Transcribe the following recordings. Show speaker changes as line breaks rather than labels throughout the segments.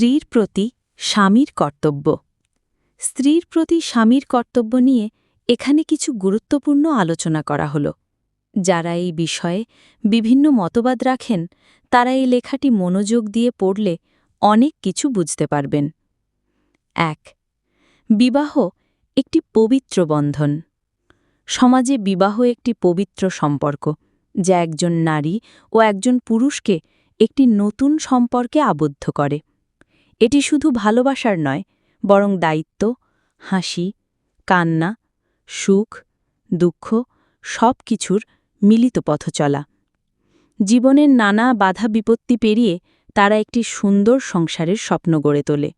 স্ত্রীর প্রতি স্বামীর কর্তব্য। স্ত্রীর প্রতি স্বামীর কর্তব্য নিয়ে এখানে কিছু গুরুত্বপূর্ণ আলোচনা করা হল। যারা এই বিষয়ে বিভিন্ন মতবাদ রাখেন, তারা এই লেখাটি মনোযোগ দিয়ে পড়লে অনেক কিছু বুঝতে পারবেন। এক, বিবাহ একটি পবিত্র বন্ধন। সমাজে বিবাহ একটি পবিত্র সম্পর্ক, যা একজন নারী ও একজন পুরুষকে একটি নতুন সম্পর্কে আবদ্ধ করে। এটি শুধু ভালোবাসার নয়, বরং দায়িত্ব, হাসি, কান্না, সুখ, দুঃখ সব কিছুর মিলিত পথ চলা। জীবনের নানা বাধা বিপত্তি পেরিয়ে তারা একটি সুন্দর সংসারের স্বপ্ন গড়ে তোলে।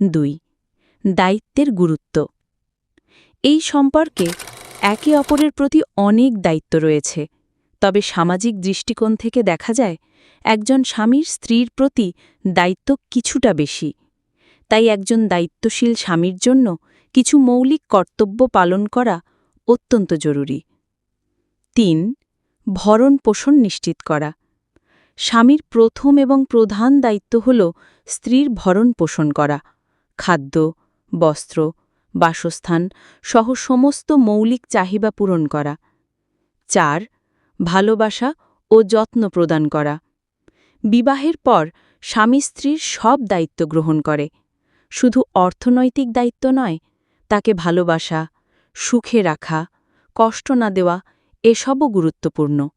দুই, দায়িত্বের গুরুত্ব। এই সম্পর্কে একে অপরের প্রতি অনেক দায়িত্ব রয়েছে। তবে সামাজিক দৃষ্টিকোণ থেকে দেখা যায়, একজন স্বামীর স্ত্রীর প্রতি দায়িত্ব কিছুটা বেশি। তাই একজন দায়িত্বশীল স্বামীর জন্য কিছু মৌলিক কর্তব্য পালন করা অত্যন্ত জরুরি। তিন, ভরণ পোষণ নিশ্চিত করা। স্বামীর প্রথম এবং প্রধান দায়িত্ব হল স্ত্রীর ভরণ পোষণ করা। খাদ্য, বস্ত্র, বাসস্থান সহ সমস্ত মৌলিক চাহিদা পূরণ করা। চার ভালোবাসা ও যত্ন প্রদান করা। বিবাহের পর স্বামী স্ত্রীর সব দায়িত্ব গ্রহণ করে। শুধু অর্থনৈতিক দায়িত্ব নয়, তাকে ভালোবাসা, সুখে রাখা, কষ্ট না দেওয়া এসবও গুরুত্বপূর্ণ।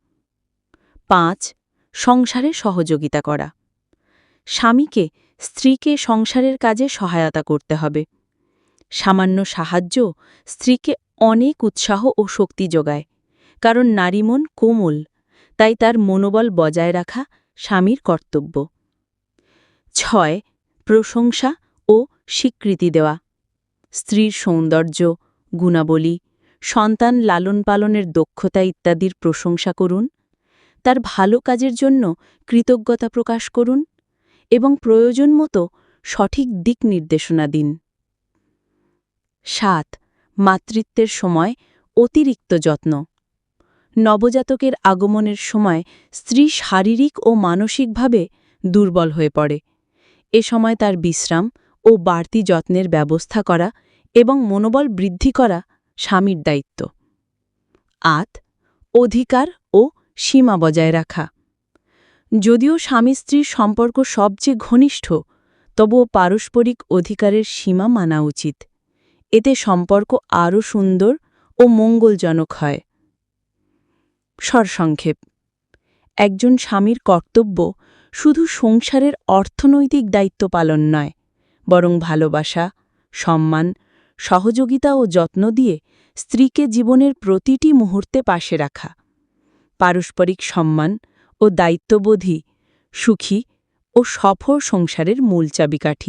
পাঁচ, সংসারে সহযোগিতা করা। স্বামীকে স্ত্রীকে সংসারের কাজে সহায়তা করতে হবে। সামান্য সাহায্য স্ত্রীকে অনেক উৎসাহ ও শক্তি যোগায়। কারণ নারী মন কোমল, তাই তার মনোবল বজায় রাখা স্বামীর কর্তব্য। ছয়, প্রশংসা ও স্বীকৃতি দেওয়া। স্ত্রীর সৌন্দর্য, গুণাবলী, সন্তান লালন পালনের দক্ষতা ইত্যাদির প্রশংসা করুন। তার ভালো কাজের জন্য কৃতজ্ঞতা প্রকাশ করুন এবং প্রয়োজন মতো সঠিক দিক নির্দেশনা দিন। সাত, মাতৃত্বের সময় অতিরিক্ত যত্ন। নবজাতকের আগমনের সময় স্ত্রী শারীরিক ও মানসিকভাবে দুর্বল হয়ে পড়ে। এ সময় তার বিশ্রাম ও বাড়তি যত্নের ব্যবস্থা করা এবং মনোবল বৃদ্ধি করা স্বামীর দায়িত্ব। আট অধিকার ও সীমা বজায় রাখা। যদিও স্বামী স্ত্রীর সম্পর্ক সবচেয়ে ঘনিষ্ঠ, তবুও পারস্পরিক অধিকারের সীমা মানা উচিত। এতে সম্পর্ক আরও সুন্দর ও মঙ্গলজনক হয়। সরসংক্ষেপ একজন স্বামীর কর্তব্য শুধু সংসারের অর্থনৈতিক দায়িত্ব পালন নয়, বরং ভালোবাসা, সম্মান, সহযোগিতা ও যত্ন দিয়ে স্ত্রীকে জীবনের প্রতিটি মুহূর্তে পাশে রাখা। পারস্পরিক সম্মান ও দায়িত্ববোধী সুখী ও সফল সংসারের মূল চাবিকাঠি।